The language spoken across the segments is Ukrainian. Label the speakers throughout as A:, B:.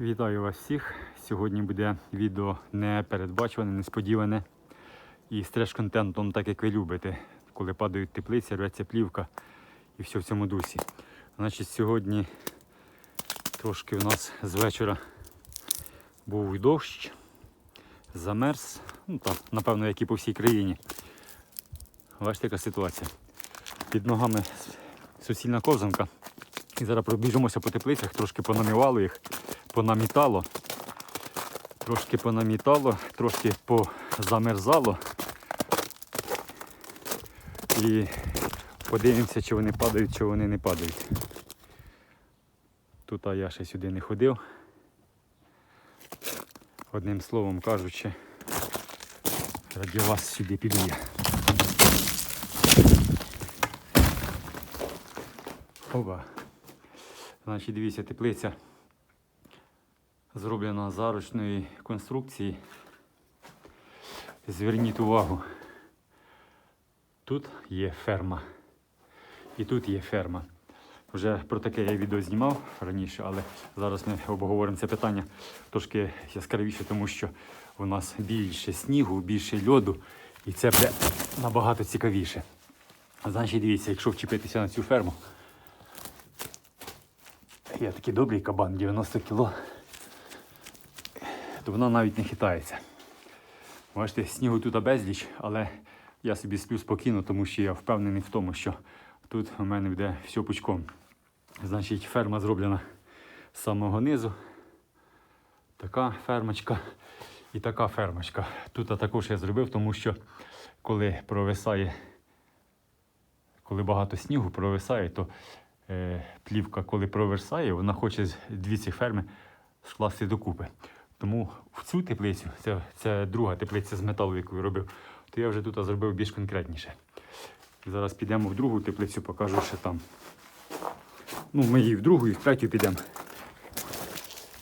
A: Вітаю вас всіх. Сьогодні буде відео непередбачуване, несподіване і з треш-контентом, так як ви любите, коли падають теплиці, рветься плівка і все в цьому дусі. Значить, сьогодні трошки у нас з вечора був дощ, замерз, ну так, напевно, як і по всій країні. Бачите, яка ситуація. Під ногами суцільна ковзанка. І зараз пробіжимося по теплицях, трошки понамівало їх, понамітало. Трошки понамітало, трошки позамерзало. І подивимося, чи вони падають, чи вони не падають. Тут а я ще сюди не ходив. Одним словом кажучи, раді вас сюди піду я. Опа. Значить, дивіться, теплиця зроблена з арочної конструкції. Зверніть увагу. Тут є ферма. І тут є ферма. Вже про таке я відео знімав раніше, але зараз ми обговоримо це питання трошки яскравіше, тому що у нас більше снігу, більше льоду, і це буде набагато цікавіше. Значить, дивіться, якщо вчепитися на цю ферму, я такий добрий кабан, 90 кіло, то вона навіть не хитається. Бачите, снігу тут безліч, але я собі сплю спокійно, тому що я впевнений в тому, що тут у мене буде все пучком. Значить, ферма зроблена з самого низу. Така фермочка і така фермочка. Тут також я зробив, тому що коли провисає, коли багато снігу провисає, то е, плівка, коли проверсає, вона хоче дві ці ферми скласти докупи. Тому в цю теплицю, це, це друга теплиця з металу, яку я робив, то я вже тут зробив більш конкретніше. Зараз підемо в другу теплицю, покажу ще там. Ну, ми і в другу, і в третю підемо.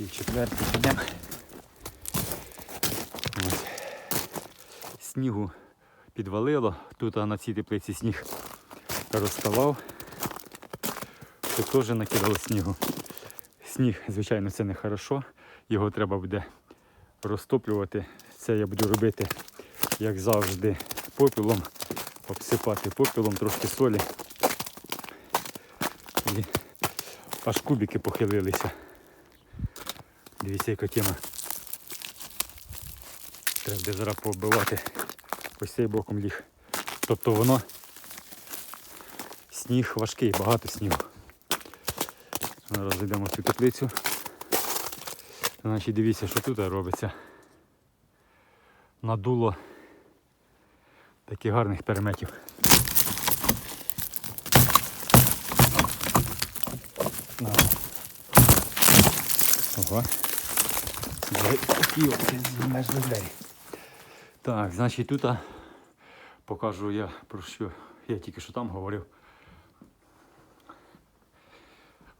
A: І в четверту підемо. Ось. Снігу підвалило. Тут на цій теплиці сніг розставав. Тут теж накидало снігу. Сніг, звичайно, це не хорошо. Його треба буде розтоплювати. Це я буду робити, як завжди, попілом, обсипати попілом, трошки солі. І аж кубики похилилися. Дивіться, яка тема. Треба буде зараз побивати ось цей боком ліг. Тобто воно сніг важкий, багато снігу. Зараз зайдемо в цю теплицю. Значить, дивіться, що тут робиться. Надуло таких гарних переметів. Ого. Такі двері. Так, значить тут покажу я про що я тільки що там говорив.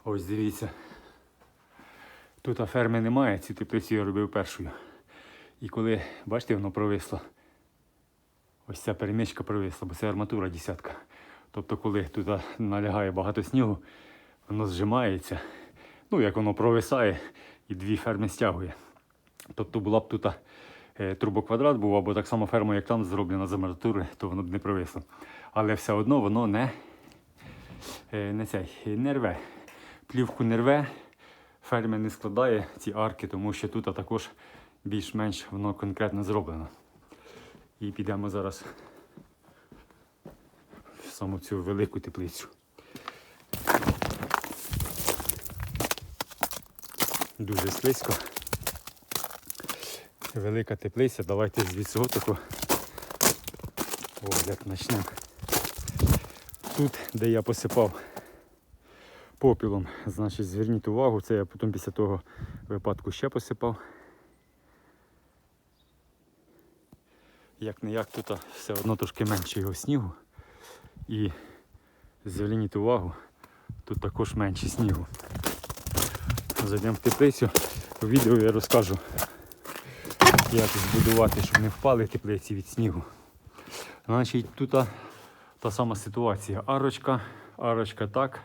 A: Ось дивіться. Тут ферми немає, цю теплицю я робив першою. І коли, бачите, воно провисло. Ось ця перемичка провисла, бо це арматура десятка. Тобто, коли тут налягає багато снігу, воно зжимається. Ну, як воно провисає і дві ферми стягує. Тобто була б тут е, трубоквадрат був, або так само ферма, як там зроблена з арматури, то воно б не провисло. Але все одно воно не, е, не, цей, не рве. Плівку не рве, ферми не складає ці арки, тому що тут також більш-менш воно конкретно зроблено. І підемо зараз в саму цю велику теплицю. Дуже слизько. Велика теплиця, давайте звідси таку. О, як почнемо. Тут, де я посипав попілом, значить зверніть увагу, це я потім після того випадку ще посипав. Як не як тут все одно трошки менше його снігу. І зверніть увагу, тут також менше снігу. Зайдемо в теплицю. У відео я розкажу, як збудувати, щоб не впали теплиці від снігу. Значить, тут та сама ситуація. Арочка, арочка так.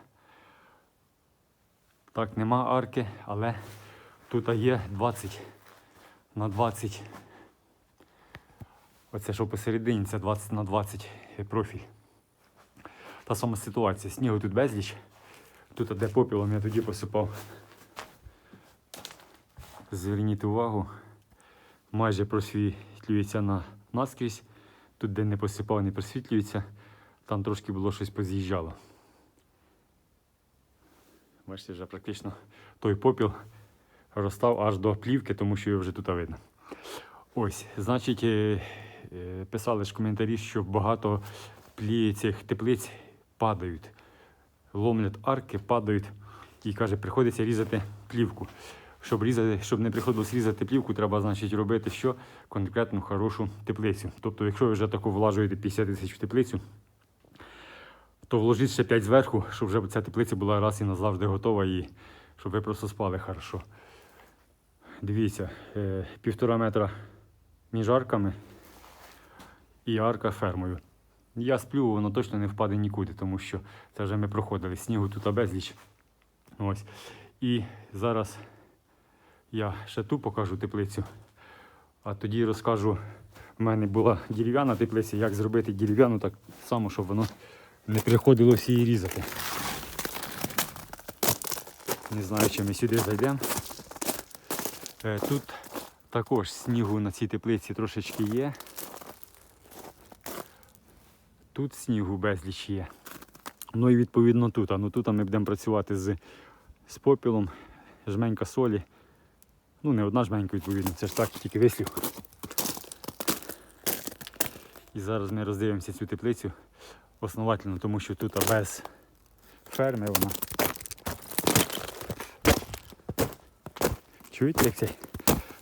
A: Так, нема арки, але Тут є 20 на 20. Оце що посередині, це 20 на 20 профіль. Та сама ситуація. Снігу тут безліч. Тут де попілом я тоді посипав. Зверніть увагу, майже просвітлюється на наскрізь. Тут, де не посипав, не просвітлюється, там трошки було щось поз'їжджало. Бачите, вже практично той попіл розстав аж до плівки, тому що його вже тут видно. Ось, значить, е, е, писали ж коментарі, що багато плі цих теплиць падають, ломлять арки, падають і каже, приходиться різати плівку. Щоб різати, щоб не приходилось різати плівку, треба значить робити що конкретну хорошу теплицю. Тобто, якщо ви вже таку влажуєте 50 тисяч в теплицю, то вложіть ще 5 зверху, щоб вже ця теплиця була раз і назавжди готова, і щоб ви просто спали хорошо. Дивіться, е, півтора метра між арками і арка фермою. Я сплю, воно точно не впаде нікуди, тому що це вже ми проходили. Снігу тут безліч. Ось. І зараз я ще ту покажу теплицю, а тоді розкажу. У мене була дерев'яна теплиця, як зробити дерев'яну так само, щоб воно не приходилось її різати. Не знаю, чи ми сюди зайдемо. Е, Тут також снігу на цій теплиці трошечки є. Тут снігу безліч є. Ну і відповідно тут. А ну тут ми будемо працювати з, з попілом, жменька солі. Ну, не одна жменька, відповідно, це ж так, тільки вислів. І зараз ми роздивимося цю теплицю основательно, тому що тут без ферми вона. Чуєте, як це?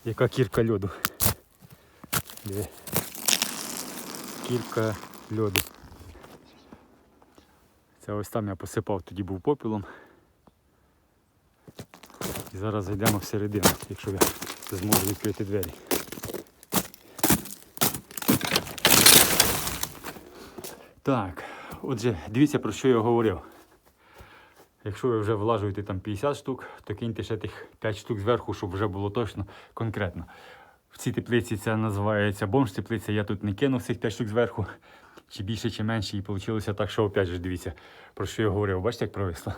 A: Яка кірка льоду? Диви. Кірка льоду. Це ось там я посипав, тоді був попілом. І зараз зайдемо всередину, якщо я зможу відкрити двері. Так, отже, дивіться про що я говорив. Якщо ви вже влажуєте там 50 штук, то киньте ще тих 5 штук зверху, щоб вже було точно конкретно. В цій теплиці це називається бомж-теплиця. Я тут не кинув цих 5 штук зверху, чи більше, чи менше, і вийшло так, що опять же дивіться, про що я говорив. Бачите, як провисло?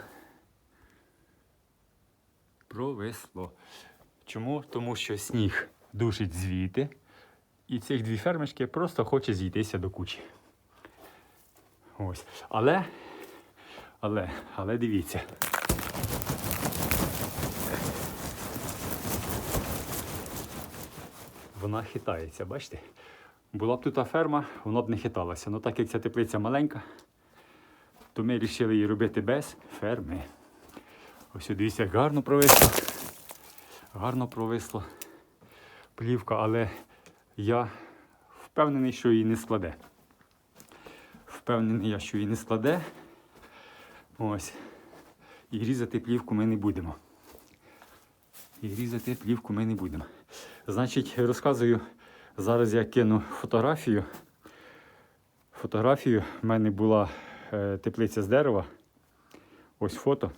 A: Провисло. Чому? Тому що сніг душить звідти, і цих дві фермочки просто хоче зійтися до кучі. Ось. Але, але, але дивіться. Вона хитається, бачите? Була б тут ферма, вона б не хиталася. Ну так як ця теплиця маленька, то ми вирішили її робити без ферми. Ось дивіться, гарно провисло. Гарно провисло плівка, але я впевнений, що її не складе. Впевнений я, що її не складе. Ось. І різати плівку ми не будемо. І різати плівку ми не будемо. Значить, розказую, зараз я кину фотографію. Фотографію. У мене була е, теплиця з дерева. Ось фото.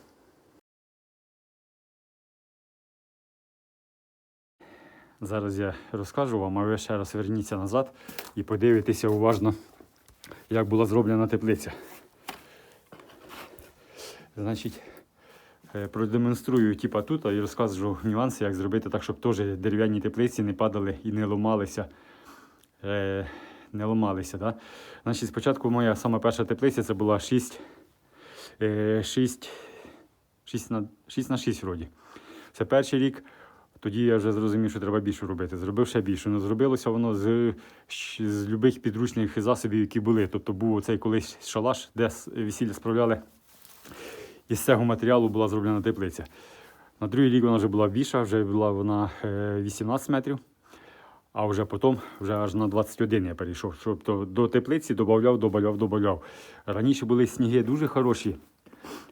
A: Зараз я розкажу вам, а ви ще раз верніться назад і подивитеся уважно, як була зроблена теплиця. Значить, е, продемонструю типа тут і розкажу нюанси, як зробити так, щоб теж дерев'яні теплиці не падали і не ламалися. Е, не ламалися. Да? Значить, спочатку моя сама перша теплиця це була 6, е, 6, 6, на, 6 на 6 вроді. Це перший рік. Тоді я вже зрозумів, що треба більше робити. Зробив ще більше. Ну, зробилося воно з, з любих підручних засобів, які були. Тобто був цей колись шалаш, де весілля справляли. Із цього матеріалу була зроблена теплиця. На другий рік вона вже була більша, вже була вона е, 18 метрів. А вже потім, вже аж на 21 я перейшов. Тобто до теплиці додавав, додавав, додавав. Раніше були сніги дуже хороші,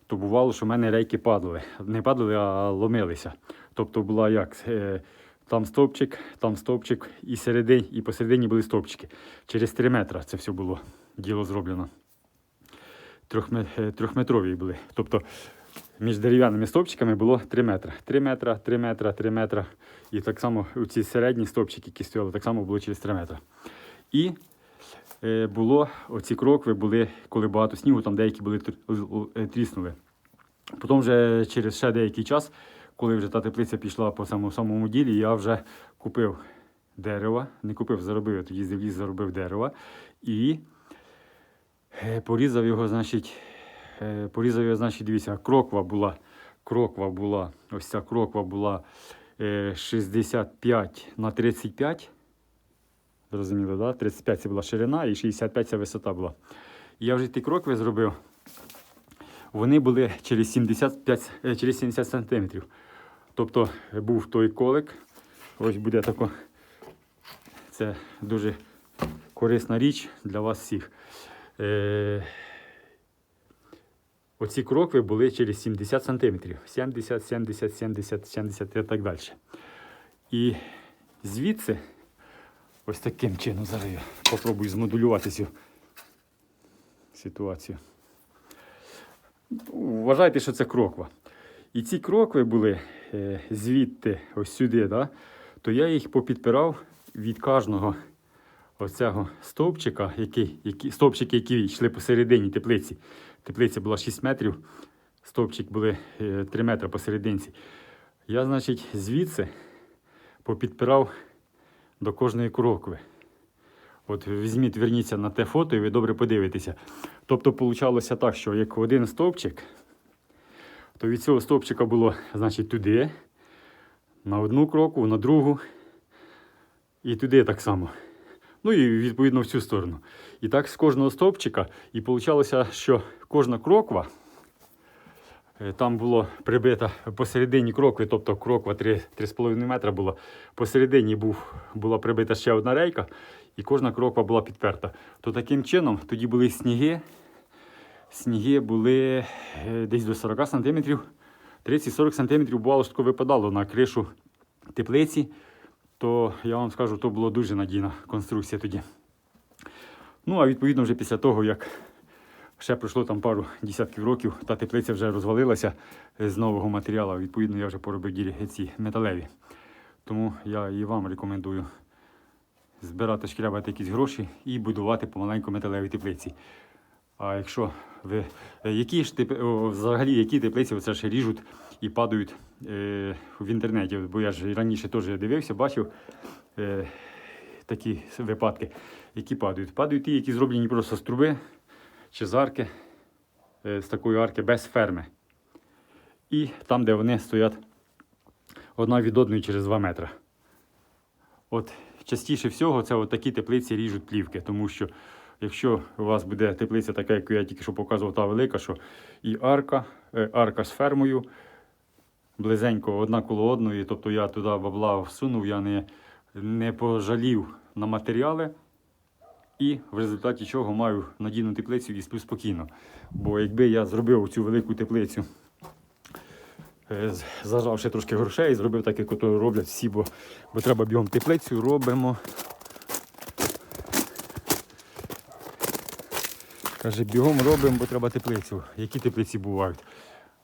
A: то бувало, що в мене рейки падали. Не падали, а ломилися. Тобто була як? е, Там стовпчик, там стовпчик, і середині, і посередині були стовпчики. Через 3 метри це все було діло зроблено. Е, Трьохметрові були. Тобто між дерев'яними стовпчиками було 3 метри. 3 метри, 3 метри, 3 метри. І так само ці середні стовпчики, які стояли, так само було через 3 метри. І е, було, оці крокви були, коли багато снігу, там деякі були тріснули. Потім вже через ще деякий час, коли вже та теплиця пішла по самому, самому ділі, я вже купив дерева, не купив, заробив, я тоді в ліс, заробив дерева і е, порізав його, значить, е, порізав його, значить, дивіться, кроква була, кроква була, ось ця кроква була е, 65 на 35. Зрозуміло, да? 35 це була ширина і 65 це висота була. Я вже ті крокви зробив. Вони були через 75, е, через 70 сантиметрів. Тобто е, був той колик. Ось буде тако. Це дуже корисна річ для вас всіх. Е, оці крокви були через 70 сантиметрів. 70, 70, 70, 70 і так далі. І звідси, ось таким чином, зараз я попробую змодулювати цю ситуацію. Вважайте, що це кроква. І ці крокви були е, звідти, ось сюди, да? то я їх попідпирав від кожного оцього стовпчика, який, які, стовпчики, які йшли посередині теплиці. Теплиця була 6 метрів, стовпчик були е, 3 метри посерединці. Я, значить, звідси попідпирав до кожної крокви. От візьміть, верніться на те фото, і ви добре подивитеся. Тобто, вийшло так, що як один стовпчик, то від цього стовпчика було, значить, туди, на одну кроку, на другу, і туди так само. Ну і відповідно в цю сторону. І так з кожного стовпчика. І вийшло, що кожна кроква. е, Там було прибита посередині крокви, тобто кроква 3 3,5 метра була. Посередині був, була прибита ще одна рейка, і кожна кроква була підперта. То таким чином тоді були сніги. Сніги були е, десь до 40 см, 30-40 см бувало, що випадало на кришу теплиці, то я вам скажу, то була дуже надійна конструкція тоді. Ну, а відповідно, вже після того, як ще пройшло там пару десятків років, та теплиця вже розвалилася з нового матеріалу. Відповідно, я вже поробив ділі ці металеві. Тому я і вам рекомендую збирати, шкрябати якісь гроші і будувати помаленьку металеві теплиці. А якщо ви е, які ж тип, взагалі які теплиці оце ж ріжуть і падають е, в інтернеті? Бо я ж раніше теж дивився, бачив е, такі випадки, які падають. Падають ті, які зроблені просто з труби чи з арки, е, з такої арки без ферми. І там, де вони стоять одна від одної через 2 метри. От частіше всього це такі теплиці ріжуть плівки, тому що якщо у вас буде теплиця така, яку я тільки що показував, та велика, що і арка, е, арка з фермою, близенько одна коло одної, тобто я туди бабла всунув, я не, не пожалів на матеріали. І в результаті чого маю надійну теплицю і сплю спокійно. Бо якби я зробив цю велику теплицю, зажавши трошки грошей, зробив так, як ото роблять всі, бо, бо треба бігом теплицю, робимо. Каже, бігом робимо, бо треба теплицю. Які теплиці бувають?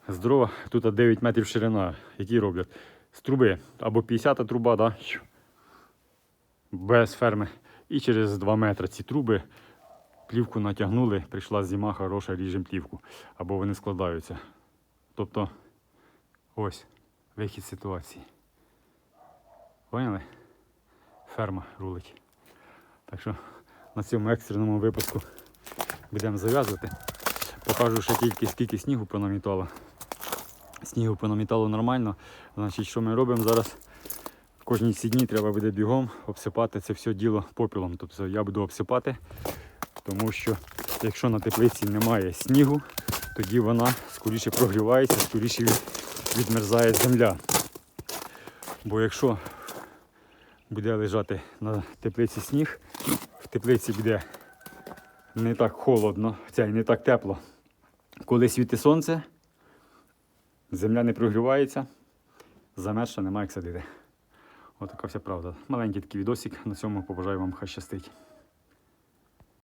A: Здорова, тут 9 метрів ширина, які роблять. З труби або 50 труба, да? без ферми. І через 2 метри ці труби плівку натягнули, прийшла зима, хороша, ріжемо плівку. Або вони складаються. Тобто, ось вихід ситуації. Поняли? Ферма рулить. Так що на цьому екстреному випуску будемо зав'язувати. Покажу ще тільки скільки снігу понамітало. Снігу понамітало нормально. Значить, що ми робимо зараз? Кожні ці дні треба буде бігом обсипати це все діло попілом. Тобто я буду обсипати, тому що якщо на теплиці немає снігу, тоді вона скоріше прогрівається, скоріше від- відмерзає земля. Бо якщо буде лежати на теплиці сніг, в теплиці буде не так холодно, і не так тепло. Коли світить сонце, земля не прогрівається, замерзша немає як садити. Отака вся правда. Маленький такий відосик. На цьому побажаю вам хай щастить.